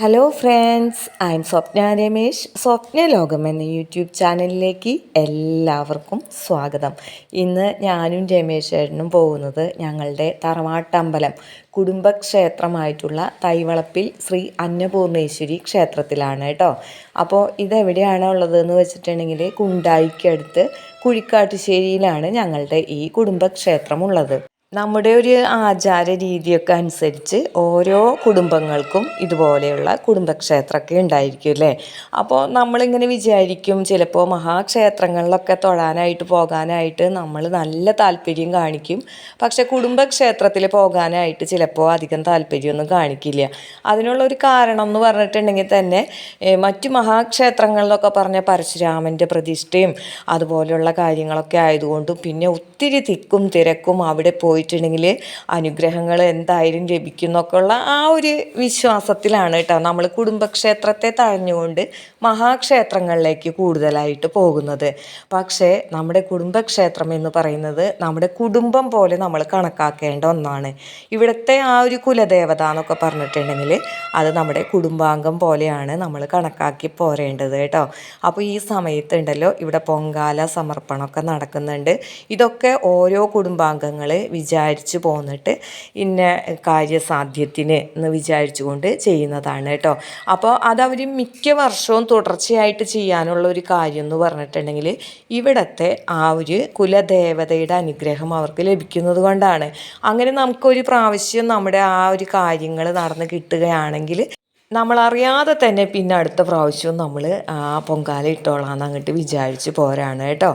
Hello friends I'm Swapna Ramesh Swapna ലോകം എന്ന YouTube ചാനലിലേക്ക് എല്ലാവർക്കും സ്വാഗതം. ഇന്ന് ഞാനും രമേശ് ചേട്ടനും പോകുന്നത് ഞങ്ങളുടെ തറവാട്ടമ്പലം കുടുംബക്ഷേത്രമായിട്ടുള്ള തൈവളപ്പിൽ ശ്രീ അന്നപൂർണേശ്വരി ക്ഷേത്രത്തിലാണ് കേട്ടോ. അപ്പോൾ ഇതെവിടെയാണ് ഉള്ളതെന്ന് വെച്ചിട്ടുണ്ടെങ്കിൽ കുണ്ടായിക്കടുത്ത് കുഴിക്കാട്ടുശ്ശേരിയിലാണ് ഞങ്ങളുടെ ഈ കുടുംബക്ഷേത്രം ഉള്ളത് നമ്മുടെ ഒരു ആചാര രീതിയൊക്കെ അനുസരിച്ച് ഓരോ കുടുംബങ്ങൾക്കും ഇതുപോലെയുള്ള കുടുംബക്ഷേത്രമൊക്കെ ഉണ്ടായിരിക്കും അല്ലേ? അപ്പോൾ നമ്മളിങ്ങനെ വിചാരിക്കും ചിലപ്പോൾ മഹാക്ഷേത്രങ്ങളിലൊക്കെ തൊഴാനായിട്ട് പോകാനായിട്ട് നമ്മൾ നല്ല താല്പര്യം കാണിക്കും. പക്ഷേ കുടുംബക്ഷേത്രത്തിൽ പോകാനായിട്ട് ചിലപ്പോൾ അധികം താല്പര്യമൊന്നും കാണിക്കില്ല. അതിനുള്ള ഒരു കാരണം എന്ന് പറഞ്ഞിട്ടുണ്ടെങ്കിൽ തന്നെ മറ്റു മഹാക്ഷേത്രങ്ങളിലൊക്കെ പറഞ്ഞ പരശുരാമന്റെ പ്രതിഷ്ഠയും അതുപോലെയുള്ള കാര്യങ്ങളൊക്കെ ആയതുകൊണ്ടും പിന്നെ ഒത്തിരി തിക്കും തിരക്കും അവിടെ പോയിട്ടുണ്ടെങ്കിൽ അനുഗ്രഹങ്ങൾ എന്തായാലും ലഭിക്കും എന്നൊക്കെയുള്ള ആ ഒരു വിശ്വാസത്തിലാണ് കേട്ടോ നമ്മൾ കുടുംബക്ഷേത്രത്തെ തഴഞ്ഞുകൊണ്ട് മഹാക്ഷേത്രങ്ങളിലേക്ക് കൂടുതലായിട്ട് പോകുന്നത്. പക്ഷേ നമ്മുടെ കുടുംബക്ഷേത്രം എന്ന് പറയുന്നത് നമ്മുടെ കുടുംബം പോലെ നമ്മൾ കണക്കാക്കേണ്ട ഒന്നാണ്. ഇവിടുത്തെ ആ ഒരു കുലദേവത എന്നൊക്കെ പറഞ്ഞിട്ടുണ്ടെങ്കിൽ അത് നമ്മുടെ കുടുംബാംഗം പോലെയാണ് നമ്മൾ കണക്കാക്കി പോരേണ്ടത് കേട്ടോ. അപ്പോൾ ഈ സമയത്തുണ്ടല്ലോ ഇവിടെ പൊങ്കാല സമർപ്പണമൊക്കെ നടക്കുന്നുണ്ട്. ഇതൊക്കെ ഓരോ കുടുംബാംഗങ്ങൾ വിചാരിച്ചു പോന്നിട്ട് ഇന്ന കാര്യസാധ്യത്തിന് എന്ന് വിചാരിച്ചുകൊണ്ട് ചെയ്യുന്നതാണ് കേട്ടോ അപ്പോൾ അതവർ മിക്ക വർഷവും തുടർച്ചയായിട്ട് ചെയ്യാനുള്ള ഒരു കാര്യം എന്ന് പറഞ്ഞിട്ടുണ്ടെങ്കിൽ ഇവിടുത്തെ ആ ഒരു കുലദേവതയുടെ അനുഗ്രഹം അവർക്ക് ലഭിക്കുന്നത് കൊണ്ടാണ്. അങ്ങനെ നമുക്കൊരു പ്രാവശ്യം നമ്മുടെ ആ ഒരു കാര്യങ്ങൾ നടന്ന് കിട്ടുകയാണെങ്കിൽ നമ്മളറിയാതെ തന്നെ പിന്നെ അടുത്ത പ്രാവശ്യവും നമ്മൾ ആ പൊങ്കാല ഇട്ടോളാന്ന് അങ്ങോട്ട് വിചാരിച്ച് പോരാണ് കേട്ടോ.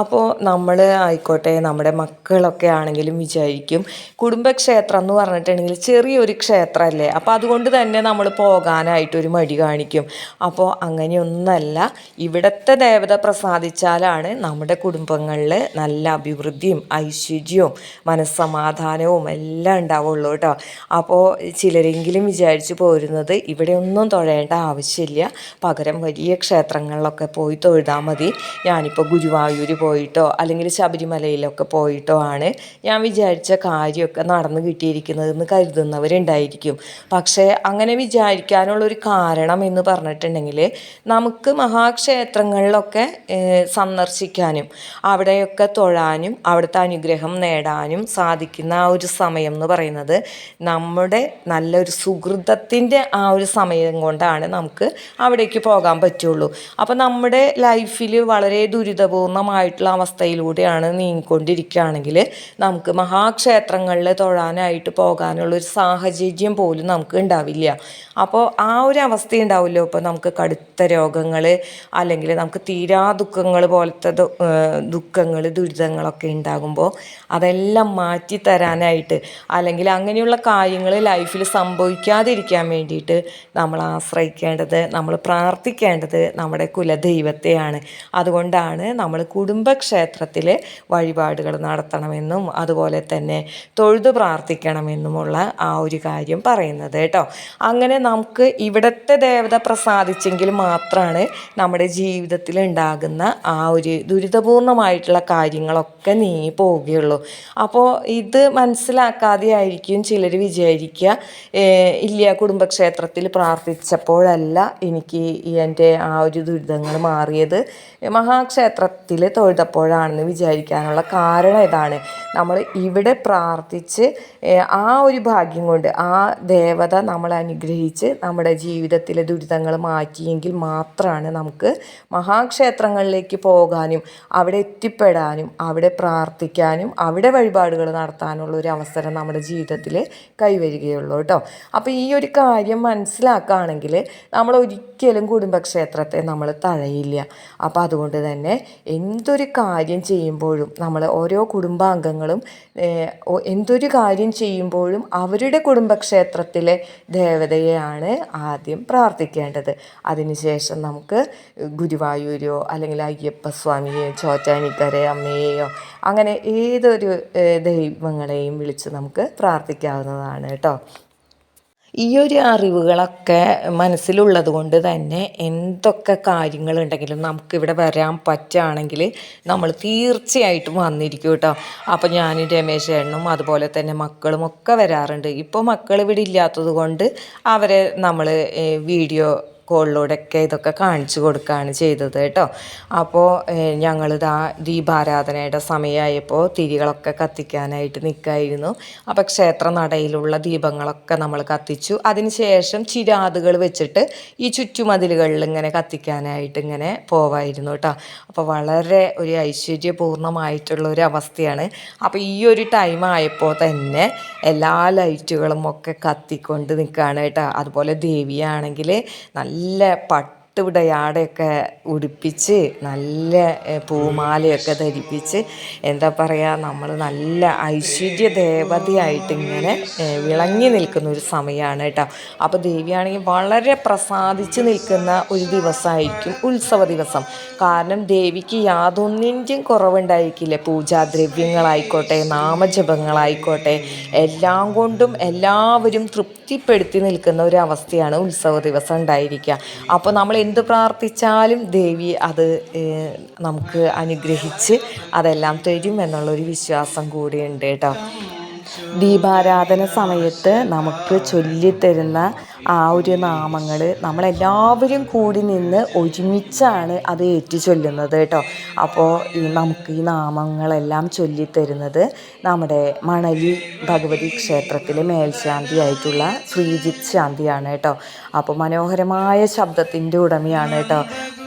അപ്പോൾ നമ്മൾ ആയിക്കോട്ടെ നമ്മുടെ മക്കളൊക്കെ ആണെങ്കിലും വിചാരിക്കും. കുടുംബക്ഷേത്രം എന്ന് പറഞ്ഞിട്ടുണ്ടെങ്കിൽ ചെറിയൊരു ക്ഷേത്രമല്ലേ അപ്പോൾ അതുകൊണ്ട് തന്നെ നമ്മൾ പോകാനായിട്ടൊരു മടി കാണിക്കും. അപ്പോൾ അങ്ങനെയൊന്നല്ല ഇവിടുത്തെ ദേവത പ്രസാദിച്ചാലാണ് നമ്മുടെ കുടുംബങ്ങളിൽ നല്ല അഭിവൃദ്ധിയും ഐശ്വര്യവും മനസ്സമാധാനവും എല്ലാം ഉണ്ടാവുള്ളൂ കേട്ടോ. അപ്പോൾ ചിലരെങ്കിലും വിചാരിച്ച് പോരുന്നത് ഇവിടെ ഒന്നും തൊഴേണ്ട ആവശ്യമില്ല. പകരം വലിയ ക്ഷേത്രങ്ങളിലൊക്കെ പോയി തൊഴുതാൽ മതി. ഞാനിപ്പോൾ ഗുരുവായൂർ പോയിട്ടോ അല്ലെങ്കിൽ ശബരിമലയിലൊക്കെ പോയിട്ടോ ആണ് ഞാൻ വിചാരിച്ച കാര്യമൊക്കെ നടന്നു കിട്ടിയിരിക്കുന്നതെന്ന് കരുതുന്നവരുണ്ടായിരിക്കും. പക്ഷേ അങ്ങനെ വിചാരിക്കാനുള്ളൊരു കാരണം എന്ന് പറഞ്ഞിട്ടുണ്ടെങ്കിൽ നമുക്ക് മഹാക്ഷേത്രങ്ങളിലൊക്കെ സന്ദർശിക്കാനും അവിടെയൊക്കെ തൊഴാനും അവിടുത്തെ അനുഗ്രഹം നേടാനും സാധിക്കുന്ന ആ ഒരു സമയം എന്ന് പറയുന്നത് നമ്മുടെ നല്ലൊരു സുഹൃതത്തിന്റെ ആ ഒരു സമയം കൊണ്ടാണ് നമുക്ക് അവിടേക്ക് പോകാൻ പറ്റുള്ളൂ. അപ്പോൾ നമ്മുടെ ലൈഫിൽ വളരെ ദുരിതപൂർണമായിട്ടുള്ള അവസ്ഥയിലൂടെയാണ് നീങ്ങിക്കൊണ്ടിരിക്കുകയാണെങ്കിൽ നമുക്ക് മഹാക്ഷേത്രങ്ങളിൽ തൊഴാനായിട്ട് പോകാനുള്ള ഒരു സാഹചര്യം പോലും നമുക്ക് ഉണ്ടാവില്ല. അപ്പോൾ ആ ഒരു അവസ്ഥ ഉണ്ടാവില്ലോ ഇപ്പോൾ നമുക്ക് കടുത്ത രോഗങ്ങൾ അല്ലെങ്കിൽ നമുക്ക് തീരാ ദുഃഖങ്ങൾ പോലത്തെ ദുഃഖങ്ങൾ ദുരിതങ്ങളൊക്കെ ഉണ്ടാകുമ്പോൾ അതെല്ലാം മാറ്റി തരാനായിട്ട് അല്ലെങ്കിൽ അങ്ങനെയുള്ള കാര്യങ്ങൾ ലൈഫിൽ സംഭവിക്കാതിരിക്കാൻ വേണ്ടിയിട്ട് നമ്മൾ ആശ്രയിക്കേണ്ടത് നമ്മൾ പ്രാർത്ഥിക്കേണ്ടത് നമ്മുടെ കുലദൈവത്തെയാണ്. അതുകൊണ്ടാണ് നമ്മൾ കുടുംബക്ഷേത്രത്തിൽ വഴിപാടുകൾ നടത്തണമെന്നും അതുപോലെ തന്നെ തൊഴുതു പ്രാർത്ഥിക്കണമെന്നുമുള്ള ആ ഒരു കാര്യം പറയുന്നത് കേട്ടോ. അങ്ങനെ നമുക്ക് ഇവിടുത്തെ ദേവത പ്രസാദിച്ചെങ്കിൽ മാത്രമാണ് നമ്മുടെ ജീവിതത്തിൽ ഉണ്ടാകുന്ന ആ ഒരു ദുരിതപൂർണമായിട്ടുള്ള കാര്യങ്ങളൊക്കെ നീങ്ങി പോവുകയുള്ളൂ. അപ്പോൾ ഇത് മനസ്സിലാക്കാതെ ആയിരിക്കും ചിലർ വിചാരിക്കുക ഇല്ല കുടുംബക്ഷേത്രത്തിൽ പ്രാർത്ഥിച്ചപ്പോഴല്ല എനിക്ക് ഈ എന്റെ ആ ഒരു ദുരിതങ്ങൾ മാറിയത്. മഹാക്ഷേത്രത്തിൽ തൊഴുതപ്പോഴാണെന്ന് വിചാരിക്കാനുള്ള കാരണം ഇതാണ്. നമ്മൾ ഇവിടെ പ്രാർത്ഥിച്ച് ആ ഒരു ഭാഗ്യം കൊണ്ട് ആ ദേവത നമ്മളെ അനുഗ്രഹിച്ച് നമ്മുടെ ജീവിതത്തിലെ ദുരിതങ്ങൾ മാറ്റിയെങ്കിൽ മാത്രമാണ് നമുക്ക് മഹാക്ഷേത്രങ്ങളിലേക്ക് പോകാനും അവിടെ എത്തിപ്പെടാനും അവിടെ പ്രാർത്ഥിക്കാനും അവിടെ വഴിപാടുകൾ നടത്താനുള്ള ഒരു അവസരം നമ്മുടെ ജീവിതത്തിൽ കൈവരികയുള്ളൂ കേട്ടോ. അപ്പോൾ ഈ ഒരു കാര്യം മനസ്സിലാക്കുകയാണെങ്കിൽ നമ്മൾ ഒരിക്കലും കുടുംബക്ഷേത്രത്തെ നമ്മൾ തഴയില്ല. അപ്പോൾ അതുകൊണ്ട് തന്നെ എന്തൊരു കാര്യം ചെയ്യുമ്പോഴും നമ്മൾ ഓരോ കുടുംബാംഗങ്ങളും എന്തൊരു കാര്യം ചെയ്യുമ്പോഴും അവരുടെ കുടുംബക്ഷേത്രത്തിലെ ദേവതയെയാണ് ആദ്യം പ്രാർത്ഥിക്കേണ്ടത്. അതിനുശേഷം നമുക്ക് ഗുരുവായൂരോ അല്ലെങ്കിൽ അയ്യപ്പസ്വാമിയെയോ ചോറ്റാനിക്കര അമ്മയെയോ അങ്ങനെ ഏതൊരു ദൈവങ്ങളെയും വിളിച്ച് നമുക്ക് പ്രാർത്ഥിക്കാവുന്നതാണ് കേട്ടോ. ഈ ഒരു അറിവുകളൊക്കെ മനസ്സിലുള്ളത് കൊണ്ട് തന്നെ എന്തൊക്കെ കാര്യങ്ങളുണ്ടെങ്കിലും നമുക്കിവിടെ വരാൻ പറ്റുകയാണെങ്കിൽ നമ്മൾ തീർച്ചയായിട്ടും വന്നിരിക്കും കേട്ടോ. അപ്പോൾ ഞാനും രമേശ് ചേട്ടനും അതുപോലെ തന്നെ മക്കളും ഒക്കെ വരാറുണ്ട്. ഇപ്പോൾ മക്കൾ ഇവിടെ ഇല്ലാത്തത് കൊണ്ട് അവരെ നമ്മൾ വീഡിയോ കോളിലൂടെയൊക്കെ ഇതൊക്കെ കാണിച്ചു കൊടുക്കുകയാണ് ചെയ്തത് കേട്ടോ. അപ്പോൾ ഞങ്ങളിതാ ദീപാരാധനയുടെ സമയമായപ്പോൾ തിരികളൊക്കെ കത്തിക്കാനായിട്ട് നിൽക്കായിരുന്നു അപ്പോൾ ക്ഷേത്ര നടയിലുള്ള ദീപങ്ങളൊക്കെ നമ്മൾ കത്തിച്ചു. അതിനുശേഷം ചിരാതുകൾ വെച്ചിട്ട് ഈ ചുറ്റുമതിലുകളിൽ ഇങ്ങനെ കത്തിക്കാനായിട്ട് ഇങ്ങനെ പോവായിരുന്നു കേട്ടോ. അപ്പോൾ വളരെ ഒരു ഐശ്വര്യപൂർണമായിട്ടുള്ള ഒരു അവസ്ഥയാണ് അപ്പോൾ ഈ ഒരു ടൈം ആയപ്പോൾ തന്നെ എല്ലാ ലൈറ്റുകളും ഒക്കെ കത്തിക്കൊണ്ട് നിൽക്കുകയാണ് കേട്ടോ. അതുപോലെ ദേവിയാണെങ്കിൽ നല്ല നല്ല പട്ടുവിടയാടയൊക്കെ ഉടുപ്പിച്ച് നല്ല പൂമാലയൊക്കെ ധരിപ്പിച്ച് എന്താ പറയുക നമ്മൾ നല്ല ഐശ്വര്യ ദേവതയായിട്ട് ഇങ്ങനെ വിളങ്ങി നിൽക്കുന്ന ഒരു സമയമാണ് കേട്ടോ. അപ്പോൾ ദേവിയാണെങ്കിൽ വളരെ പ്രസാദിച്ച് നിൽക്കുന്ന ഒരു ദിവസമായിരിക്കും ഉത്സവ ദിവസം. കാരണം ദേവിക്ക് യാതൊന്നിന്റെയും കുറവുണ്ടായിരിക്കില്ല. പൂജാദ്രവ്യങ്ങളായിക്കോട്ടെ നാമജപങ്ങളായിക്കോട്ടെ എല്ലാം കൊണ്ടും എല്ലാവരും തൃപ്തിപ്പെടുത്തി നിൽക്കുന്ന ഒരു അവസ്ഥയാണ് ഉത്സവ ദിവസം ഉണ്ടായിരിക്കുക. അപ്പോൾ നമ്മൾ എന്ത് പ്രാർത്ഥിച്ചാലും ദേവി അത് നമുക്ക് അനുഗ്രഹിച്ച് അതെല്ലാം തരും എന്നുള്ളൊരു വിശ്വാസം കൂടിയുണ്ട് കേട്ടോ. ദീപാരാധന സമയത്ത് നമുക്ക് ചൊല്ലിത്തരുന്ന ആ ഒരു നാമങ്ങൾ നമ്മളെല്ലാവരും കൂടി നിന്ന് ഒരുമിച്ചാണ് അത് ഏറ്റു ചൊല്ലുന്നത് കേട്ടോ. അപ്പോൾ ഈ നമുക്ക് ഈ നാമങ്ങളെല്ലാം ചൊല്ലിത്തരുന്നത് നമ്മുടെ മണലി ഭഗവതി ക്ഷേത്രത്തിലെ മേൽശാന്തിയായിട്ടുള്ള ശ്രീജിത്ത് ശാന്തിയാണ് കേട്ടോ. അപ്പോൾ മനോഹരമായ ശബ്ദത്തിന്റെ ഉടമയാണ് കേട്ടോ.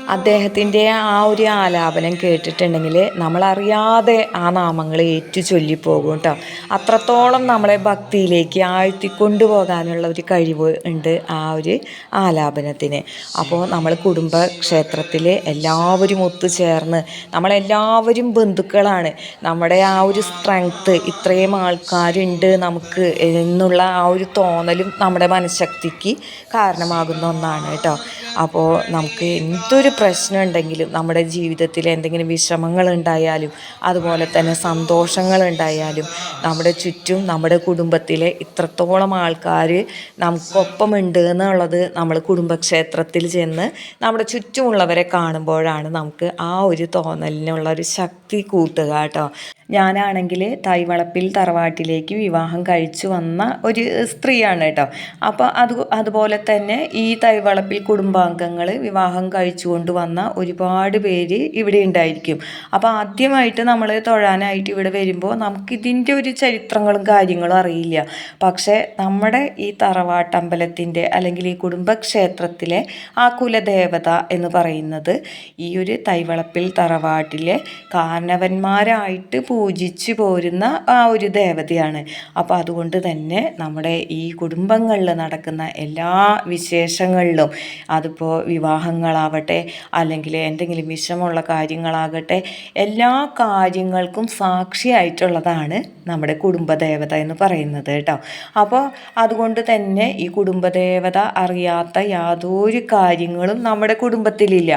അദ്ദേഹത്തിന്റെ ആ ഒരു ആലാപനം കേട്ടിട്ടുണ്ടെങ്കിൽ നമ്മളറിയാതെ ആ നാമങ്ങൾ ഏറ്റു ചൊല്ലിപ്പോകും കേട്ടോ അത്രത്തോളം നമ്മളെ ഭക്തിയിലേക്ക് ആഴ്ത്തിക്കൊണ്ടു പോകാനുള്ള ഒരു കഴിവ് ഉണ്ട് ആ ഒരു ആലാപനത്തിന്. അപ്പോൾ നമ്മൾ കുടുംബ ക്ഷേത്രത്തിൽ എല്ലാവരും ഒത്തുചേർന്ന് നമ്മളെല്ലാവരും ബന്ധുക്കളാണ്. നമ്മുടെ ആ ഒരു സ്ട്രെങ്ത്ത് ഇത്രയും ആൾക്കാരുണ്ട് നമുക്ക് എന്നുള്ള ആ ഒരു തോന്നലും നമ്മുടെ മനഃശക്തിക്ക് കാരണമാകുന്ന ഒന്നാണ് കേട്ടോ അപ്പോൾ നമുക്ക് എന്തൊരു പ്രശ്നം ഉണ്ടെങ്കിലും നമ്മുടെ ജീവിതത്തിൽ എന്തെങ്കിലും വിഷമങ്ങൾ ഉണ്ടായാലും അതുപോലെ തന്നെ സന്തോഷങ്ങൾ ഉണ്ടായാലും നമ്മുടെ ചുറ്റും നമ്മുടെ കുടുംബത്തിലെ ഇത്രത്തോളം ആൾക്കാർ നമുക്കൊപ്പമുണ്ട് എന്നുള്ളത് നമ്മൾ കുടുംബക്ഷേത്രത്തിൽ ചെന്ന് നമ്മുടെ ചുറ്റുമുള്ളവരെ കാണുമ്പോഴാണ് നമുക്ക് ആ ഒരു തോന്നലിനുള്ള ഒരു ശക്തി കൂട്ടുക കേട്ടോ. ഞാനാണെങ്കിൽ തൈവളപ്പിൽ തറവാട്ടിലേക്ക് വിവാഹം കഴിച്ചു വന്ന ഒരു സ്ത്രീയാണ് കേട്ടോ. അപ്പോൾ അത് അതുപോലെ തന്നെ ഈ തൈവളപ്പിൽ കുടുംബാംഗങ്ങൾ വിവാഹം കഴിച്ചു കൊണ്ട് വന്ന ഒരുപാട് പേര് ഇവിടെ ഉണ്ടായിരിക്കും. അപ്പോൾ ആദ്യമായിട്ട് നമ്മൾ തൊഴാനായിട്ട് ഇവിടെ വരുമ്പോൾ നമുക്കിതിന്റെ ഒരു ചരിത്രങ്ങളും കാര്യങ്ങളും അറിയില്ല. പക്ഷേ നമ്മുടെ ഈ തറവാട്ടമ്പലത്തിന്റെ അല്ലെങ്കിൽ ഈ കുടുംബക്ഷേത്രത്തിലെ ആ കുലദേവത എന്ന് പറയുന്നത് ഈ ഒരു തൈവളപ്പിൽ തറവാട്ടിലെ കാരണവന്മാരായിട്ട് പൂ പൂജിച്ചു പോരുന്ന ആ ഒരു ദേവതയാണ്. അപ്പോൾ അതുകൊണ്ട് തന്നെ നമ്മുടെ ഈ കുടുംബങ്ങളിൽ നടക്കുന്ന എല്ലാ വിശേഷങ്ങളിലും അതിപ്പോൾ വിവാഹങ്ങളാവട്ടെ അല്ലെങ്കിൽ എന്തെങ്കിലും വിഷമമുള്ള കാര്യങ്ങളാകട്ടെ എല്ലാ കാര്യങ്ങൾക്കും സാക്ഷിയായിട്ടുള്ളതാണ് നമ്മുടെ കുടുംബദേവത എന്ന് പറയുന്നത് കേട്ടോ. അപ്പോൾ അതുകൊണ്ട് തന്നെ ഈ കുടുംബദേവത അറിയാത്ത യാതൊരു കാര്യങ്ങളും നമ്മുടെ കുടുംബത്തിലില്ല.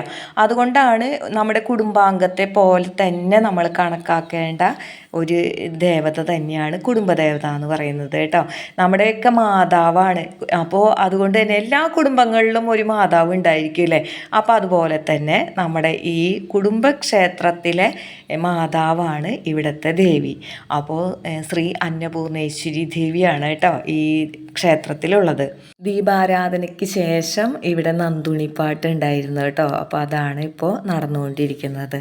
അതുകൊണ്ടാണ് നമ്മുടെ കുടുംബാംഗത്തെ പോലെ തന്നെ നമ്മൾ കണക്കാക്കേണ്ട ഒരു ദേവത തന്നെയാണ് കുടുംബദേവത എന്ന് പറയുന്നത് കേട്ടോ. നമ്മുടെയൊക്കെ മാതാവാണ്. അപ്പോൾ അതുകൊണ്ട് തന്നെ എല്ലാ കുടുംബങ്ങളിലും ഒരു മാതാവ് ഉണ്ടായിരിക്കും അല്ലേ? അപ്പോൾ അതുപോലെ തന്നെ നമ്മുടെ ഈ കുടുംബക്ഷേത്രത്തിലെ മാതാവാണ് ഇവിടുത്തെ ദേവി. അപ്പോൾ ശ്രീ അന്നപൂർണേശ്വരി ദേവിയാണ് കേട്ടോ ഈ ക്ഷേത്രത്തിലുള്ളത്. ദീപാരാധനയ്ക്ക് ശേഷം ഇവിടെ നന്ദുണിപ്പാട്ട് ഉണ്ടായിരുന്നു കേട്ടോ. അപ്പോൾ അതാണ് ഇപ്പോൾ നടന്നുകൊണ്ടിരിക്കുന്നത്.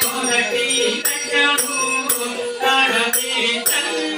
Thank you.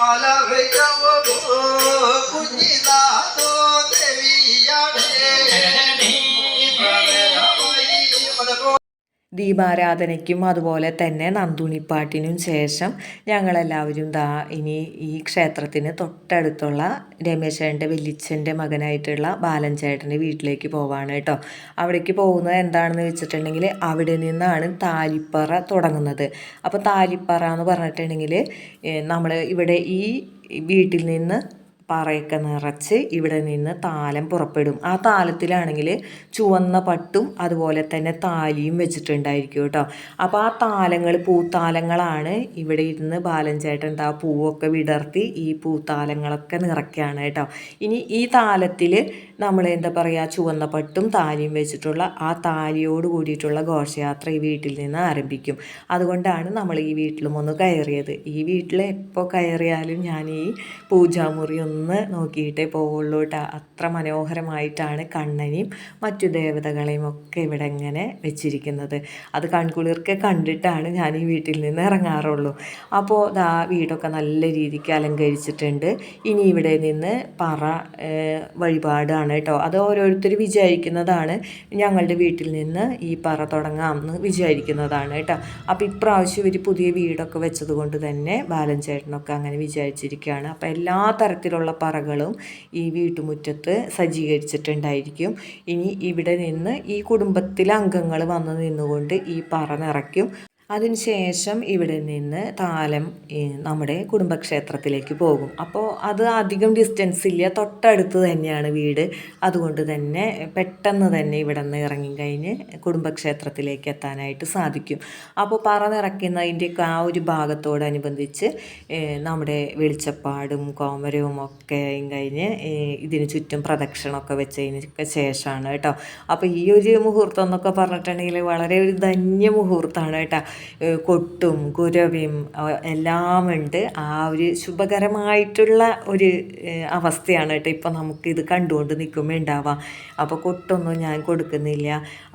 ala veka wabu ദീപാരാധനയ്ക്കും അതുപോലെ തന്നെ നന്ദുണിപ്പാട്ടിനും ശേഷം ഞങ്ങളെല്ലാവരും ദാ ഇനി ഈ ക്ഷേത്രത്തിന് തൊട്ടടുത്തുള്ള രമേശേന്റെ വലിയച്ഛന്റെ മകനായിട്ടുള്ള ബാലൻ ചേട്ടന്റെ വീട്ടിലേക്ക് പോവാണ് കേട്ടോ. അവിടേക്ക് പോകുന്നത് എന്താണെന്ന് വെച്ചിട്ടുണ്ടെങ്കിൽ അവിടെ നിന്നാണ് താലിപ്പറ തുടങ്ങുന്നത്. അപ്പോൾ താലിപ്പറ എന്ന് പറഞ്ഞിട്ടുണ്ടെങ്കിൽ നമ്മൾ ഇവിടെ ഈ വീട്ടിൽ നിന്ന് പറയൊക്കെ നിറച്ച് ഇവിടെ നിന്ന് താലം പുറപ്പെടും. ആ താലത്തിലാണെങ്കിൽ ചുവന്ന പട്ടും അതുപോലെ തന്നെ താലിയും വെച്ചിട്ടുണ്ടായിരിക്കും കേട്ടോ. അപ്പോൾ ആ താലങ്ങൾ പൂത്താലങ്ങളാണ് ഇവിടെ ഇരുന്ന് ബാലഞ്ചേട്ടൻ ആ പൂവൊക്കെ വിടർത്തി ഈ പൂത്താലങ്ങളൊക്കെ നിറയ്ക്കുകയാണ് കേട്ടോ. ഇനി ഈ താലത്തിൽ നമ്മൾ എന്താ പറയുക ചുവന്ന പട്ടും താലിയും വെച്ചിട്ടുള്ള ആ താലിയോട് കൂടിയിട്ടുള്ള ഘോഷയാത്ര ഈ വീട്ടിൽ നിന്ന് ആരംഭിക്കും. അതുകൊണ്ടാണ് നമ്മൾ ഈ വീട്ടിലും ഒന്ന് കയറിയത്. ഈ വീട്ടിൽ എപ്പോൾ കയറിയാലും ഞാൻ ഈ പൂജാമുറി നോക്കിയിട്ടേ പോവുള്ളൂ കേട്ടോ അത്ര മനോഹരമായിട്ടാണ് കണ്ണനെയും മറ്റു ദേവതകളെയും ഒക്കെ ഇവിടെ ഇങ്ങനെ വെച്ചിരിക്കുന്നത്. അത് കൺകുളിർക്കെ കണ്ടിട്ടാണ് ഞാൻ ഈ വീട്ടിൽ നിന്ന് ഇറങ്ങാറുള്ളൂ. അപ്പോൾ ദാ വീടൊക്കെ നല്ല രീതിക്ക് അലങ്കരിച്ചിട്ടുണ്ട്. ഇനി ഇവിടെ നിന്ന് പറ വഴിപാടാണ് കേട്ടോ അത് ഓരോരുത്തർ വിചാരിക്കുന്നതാണ്. ഞങ്ങളുടെ വീട്ടിൽ നിന്ന് ഈ പറ തുടങ്ങാം എന്ന് വിചാരിക്കുന്നതാണ് കേട്ടോ അപ്പോൾ ഇപ്രാവശ്യം ഇവർ പുതിയ വീടൊക്കെ വെച്ചത് കൊണ്ട് തന്നെ ബാലൻ ചേട്ടനൊക്കെ അങ്ങനെ വിചാരിച്ചിരിക്കുകയാണ് അപ്പോൾ എല്ലാ തരത്തിലുള്ള പറകളും ഈ വീട്ടുമുറ്റത്ത് സജ്ജീകരിച്ചിട്ടുണ്ടായിരിക്കും. ഇനി ഇവിടെ നിന്ന് ഈ കുടുംബത്തിലെ അംഗങ്ങൾ വന്ന് നിന്നുകൊണ്ട് ഈ പറ നിറയ്ക്കും. അതിനുശേഷം ഇവിടെ നിന്ന് താലം നമ്മുടെ കുടുംബക്ഷേത്രത്തിലേക്ക് പോകും. അപ്പോൾ അത് അധികം ഡിസ്റ്റൻസ് ഇല്ല. തൊട്ടടുത്ത് തന്നെയാണ് വീട്. അതുകൊണ്ട് തന്നെ പെട്ടെന്ന് തന്നെ ഇവിടെ നിന്ന് ഇറങ്ങിക്കഴിഞ്ഞ് കുടുംബക്ഷേത്രത്തിലേക്ക് എത്താനായിട്ട് സാധിക്കും. അപ്പോൾ പറ നിറയ്ക്കുന്നതിന്റെയൊക്കെ ആ ഒരു ഭാഗത്തോടനുബന്ധിച്ച് നമ്മുടെ വെളിച്ചപ്പാടും കോമരവും ഒക്കെ കഴിഞ്ഞ് ഇതിന് ചുറ്റും പ്രദക്ഷിണമൊക്കെ വെച്ചതിനൊക്കെ ശേഷമാണ് കേട്ടോ. അപ്പോൾ ഈ ഒരു മുഹൂർത്തം എന്നൊക്കെ പറഞ്ഞിട്ടുണ്ടെങ്കിൽ വളരെ ഒരു ധന്യ മുഹൂർത്തമാണ് കേട്ടോ. കൊട്ടും കുരവിയും എല്ലാം ഉണ്ട് ആ ഒരു ശുഭകരമായിട്ടുള്ള ഒരു അവസ്ഥയാണ് കേട്ടോ ഇപ്പം നമുക്കിത് കണ്ടുകൊണ്ട് നിൽക്കുമ്പോൾ ഉണ്ടാവാം അപ്പോൾ കൊട്ടൊന്നും ഞാൻ കൊടുക്കുന്നില്ല.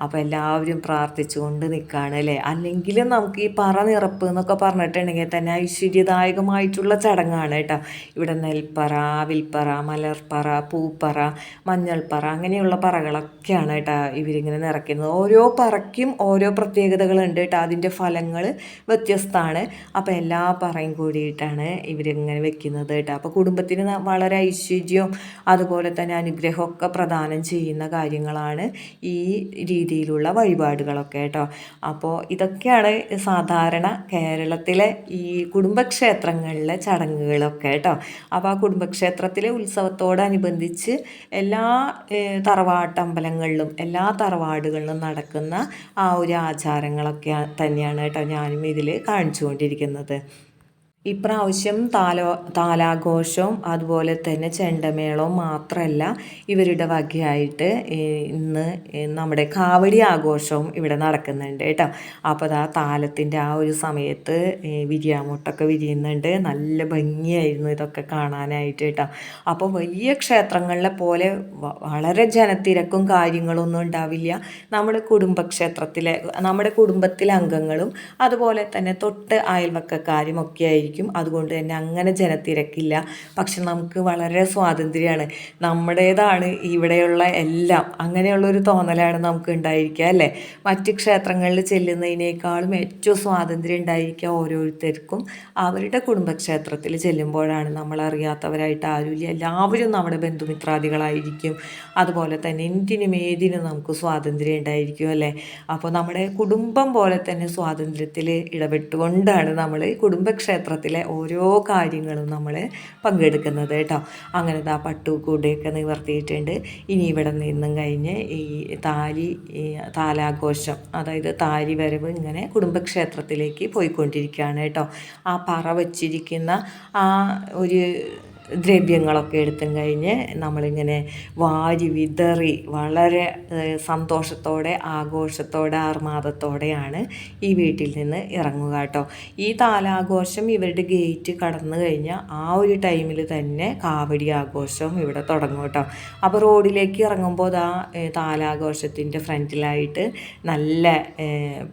അപ്പോൾ എല്ലാവരും പ്രാർത്ഥിച്ചുകൊണ്ട് നിൽക്കുകയാണ് അല്ലേ? അല്ലെങ്കിലും നമുക്ക് ഈ പറ നിറപ്പ് എന്നൊക്കെ പറഞ്ഞിട്ടുണ്ടെങ്കിൽ തന്നെ ഐശ്വര്യദായകമായിട്ടുള്ള ചടങ്ങാണ് കേട്ടോ. ഇവിടെ നെൽപ്പറ വിൽപ്പറ മലർപ്പറ പൂപ്പറ മഞ്ഞൾപ്പറ അങ്ങനെയുള്ള പറകളൊക്കെയാണ് കേട്ടോ ഇവരിങ്ങനെ നിറയ്ക്കുന്നത്. ഓരോ പറയ്ക്കും ഓരോ പ്രത്യേകതകളുണ്ട് കേട്ടോ. അതിന്റെ കോലങ്ങൾ വ്യത്യസ്തമാണ് അപ്പോൾ എല്ലാ പറയും കൂടിയിട്ടാണ് ഇവരിങ്ങനെ വെക്കുന്നത് കേട്ടോ. അപ്പോൾ കുടുംബത്തിന് വളരെ ഐശ്വര്യവും അതുപോലെ തന്നെ അനുഗ്രഹമൊക്കെ പ്രദാനം ചെയ്യുന്ന കാര്യങ്ങളാണ് ഈ രീതിയിലുള്ള വഴിപാടുകളൊക്കെ കേട്ടോ. അപ്പോൾ ഇതൊക്കെയാണ് സാധാരണ കേരളത്തിലെ ഈ കുടുംബക്ഷേത്രങ്ങളിലെ ചടങ്ങുകളൊക്കെ കേട്ടോ. അപ്പോൾ ആ കുടുംബക്ഷേത്രത്തിലെ ഉത്സവത്തോടനുബന്ധിച്ച് എല്ലാ തറവാട്ടമ്പലങ്ങളിലും എല്ലാ തറവാടുകളിലും നടക്കുന്ന ആ ഒരു ആചാരങ്ങളൊക്കെ തന്നെയാണ് കേട്ടോ ഞാനും ഇതിൽ കാണിച്ചുകൊണ്ടിരിക്കുന്നത്. ഇപ്രാവശ്യം താലോ താലാഘോഷവും അതുപോലെ തന്നെ ചെണ്ടമേളവും മാത്രമല്ല ഇവരുടെ വകയായിട്ട് ഇന്ന് നമ്മുടെ കാവടി ആഘോഷവും ഇവിടെ നടക്കുന്നുണ്ട് കേട്ടോ. അപ്പോൾ ആ താലത്തിന്റെ ആ ഒരു സമയത്ത് വിരിയാമുട്ടൊക്കെ വിരിയുന്നുണ്ട്. നല്ല ഭംഗിയായിരുന്നു ഇതൊക്കെ കാണാനായിട്ട് കേട്ടോ. അപ്പോൾ വലിയ ക്ഷേത്രങ്ങളിലെ പോലെ വളരെ ജനത്തിരക്കും കാര്യങ്ങളൊന്നും ഉണ്ടാവില്ല. നമ്മുടെ കുടുംബക്ഷേത്രത്തിലെ നമ്മുടെ കുടുംബത്തിലെ അംഗങ്ങളും അതുപോലെ തന്നെ തൊട്ട് അയൽവക്കക്കാരും ഒക്കെ ആയിരിക്കും അതുകൊണ്ട് തന്നെ അങ്ങനെ ജനത്തിരക്കില്ല. പക്ഷെ നമുക്ക് വളരെ സ്വാതന്ത്ര്യമാണ്. നമ്മുടേതാണ് ഇവിടെയുള്ള എല്ലാം. അങ്ങനെയുള്ളൊരു തോന്നലാണ് നമുക്ക് ഉണ്ടായിരിക്കുക അല്ലേ? മറ്റ് ക്ഷേത്രങ്ങളിൽ ചെല്ലുന്നതിനേക്കാളും ഏറ്റവും സ്വാതന്ത്ര്യം ഉണ്ടായിരിക്കുക ഓരോരുത്തർക്കും. അവരുടെ കുടുംബക്ഷേത്രത്തിൽ ചെല്ലുമ്പോഴാണ് നമ്മൾ അറിയാത്തവരായിട്ട് ആരുമില്ല. എല്ലാവരും നമ്മുടെ ബന്ധുമിത്രാദികളായിരിക്കും. അതുപോലെ തന്നെ എന്തിനും ഏതിനും നമുക്ക് സ്വാതന്ത്ര്യം ഉണ്ടായിരിക്കും അല്ലേ? അപ്പോൾ നമ്മുടെ കുടുംബം പോലെ തന്നെ സ്വാതന്ത്ര്യത്തിൽ ഇടപെട്ടുകൊണ്ടാണ് നമ്മൾ കുടുംബക്ഷേത്രത്തിലെ ഓരോ കാര്യങ്ങളും നമ്മൾ പങ്കെടുക്കുന്നത് കേട്ടോ. അങ്ങനെ ആ പട്ടുകൂടെയൊക്കെ നിവർത്തിയിട്ടുണ്ട്. ഇനി ഇവിടെ നിന്നും കഴിഞ്ഞ് ഈ താലി താലാഘോഷം അതായത് താലി വരവ് ഇങ്ങനെ കുടുംബക്ഷേത്രത്തിലേക്ക് പോയിക്കൊണ്ടിരിക്കുകയാണ് കേട്ടോ. ആ പറ വച്ചിരിക്കുന്ന ആ ഒരു ദ്രവ്യങ്ങളൊക്കെ എടുത്തും കഴിഞ്ഞ് നമ്മളിങ്ങനെ വാരി വിതറി വളരെ സന്തോഷത്തോടെ ആഘോഷത്തോടെ ആർമാദത്തോടെയാണ് ഈ വീട്ടിൽ നിന്ന് ഇറങ്ങുക കേട്ടോ. ഈ താലാഘോഷം ഇവരുടെ ഗേറ്റ് കടന്നു കഴിഞ്ഞാൽ ആ ഒരു ടൈമിൽ തന്നെ കാവടി ആഘോഷം ഇവിടെ തുടങ്ങും കേട്ടോ. അപ്പോൾ റോഡിലേക്ക് ഇറങ്ങുമ്പോൾ ഏഹ്, താലാഘോഷത്തിന്റെ ഫ്രണ്ടിലായിട്ട് നല്ല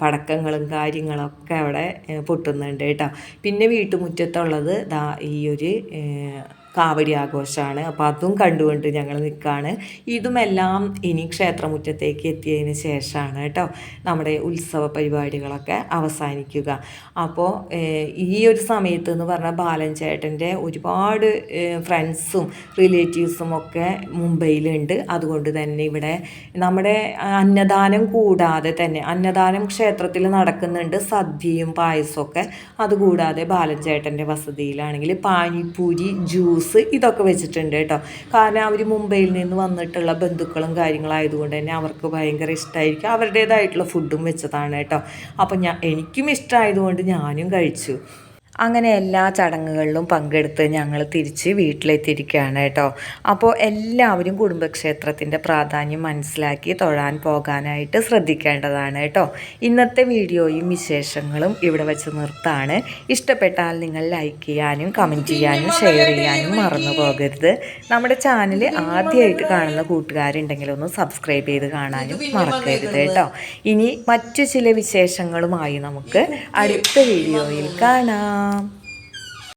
പടക്കങ്ങളും കാര്യങ്ങളൊക്കെ അവിടെ പൊട്ടുന്നുണ്ട് കേട്ടോ. പിന്നെ വീട്ടുമുറ്റത്തുള്ളത് ദാ ഈ ഒരു കാവടി ആഘോഷമാണ് അപ്പോൾ അതും കണ്ടുകൊണ്ട് ഞങ്ങൾ നിൽക്കുകയാണ് ഇതുമെല്ലാം ഇനി ക്ഷേത്രമുറ്റത്തേക്ക് എത്തിയതിന് ശേഷമാണ് കേട്ടോ നമ്മുടെ ഉത്സവ പരിപാടികളൊക്കെ അവസാനിക്കുക. അപ്പോൾ ഈ ഒരു സമയത്ത് എന്ന് പറഞ്ഞാൽ ബാലൻ ചേട്ടന്റെ ഒരുപാട് ഫ്രണ്ട്സും റിലേറ്റീവ്സും ഒക്കെ മുംബൈയിലുണ്ട്. അതുകൊണ്ട് തന്നെ ഇവിടെ നമ്മുടെ അന്നദാനം കൂടാതെ തന്നെ അന്നദാനം ക്ഷേത്രത്തിൽ നടക്കുന്നുണ്ട് സദ്യയും പായസമൊക്കെ. അതുകൂടാതെ ബാലൻ ചേട്ടന്റെ വസതിയിലാണെങ്കിൽ പാനിപ്പൂരി ജ്യൂസ് ഇതൊക്കെ വെച്ചിട്ടുണ്ട് കേട്ടോ. കാരണം അവർ മുംബൈയിൽ നിന്ന് വന്നിട്ടുള്ള ബന്ധുക്കളും കാര്യങ്ങളായതുകൊണ്ട് തന്നെ അവർക്ക് ഭയങ്കര ഇഷ്ടമായിരിക്കും അവരുടേതായിട്ടുള്ള ഫുഡും വെച്ചതാണ് കേട്ടോ. അപ്പം ഞാൻ എനിക്കും ഇഷ്ടമായതുകൊണ്ട് ഞാനും കഴിച്ചു. അങ്ങനെ എല്ലാ ചടങ്ങുകളിലും പങ്കെടുത്ത് ഞങ്ങൾ തിരിച്ച് വീട്ടിലെത്തിയിരിക്കുകയാണ് കേട്ടോ. അപ്പോൾ എല്ലാവരും കുടുംബക്ഷേത്രത്തിന്റെ പ്രാധാന്യം മനസ്സിലാക്കി തൊഴാൻ പോകാനായിട്ട് ശ്രദ്ധിക്കേണ്ടതാണ് കേട്ടോ. ഇന്നത്തെ വീഡിയോയും വിശേഷങ്ങളും ഇവിടെ വെച്ച് നിർത്താണ്. ഇഷ്ടപ്പെട്ടാൽ നിങ്ങൾ ലൈക്ക് ചെയ്യാനും കമന്റ് ചെയ്യാനും ഷെയർ ചെയ്യാനും മറന്നു പോകരുത്. നമ്മുടെ ചാനൽ ആദ്യമായിട്ട് കാണുന്ന കൂട്ടുകാരുണ്ടെങ്കിൽ ഒന്ന് സബ്സ്ക്രൈബ് ചെയ്ത് കാണാനും മറക്കരുത് കേട്ടോ. ഇനി മറ്റു ചില വിശേഷങ്ങളുമായി നമുക്ക് അടുത്ത വീഡിയോയിൽ കാണാം. 감사합니다.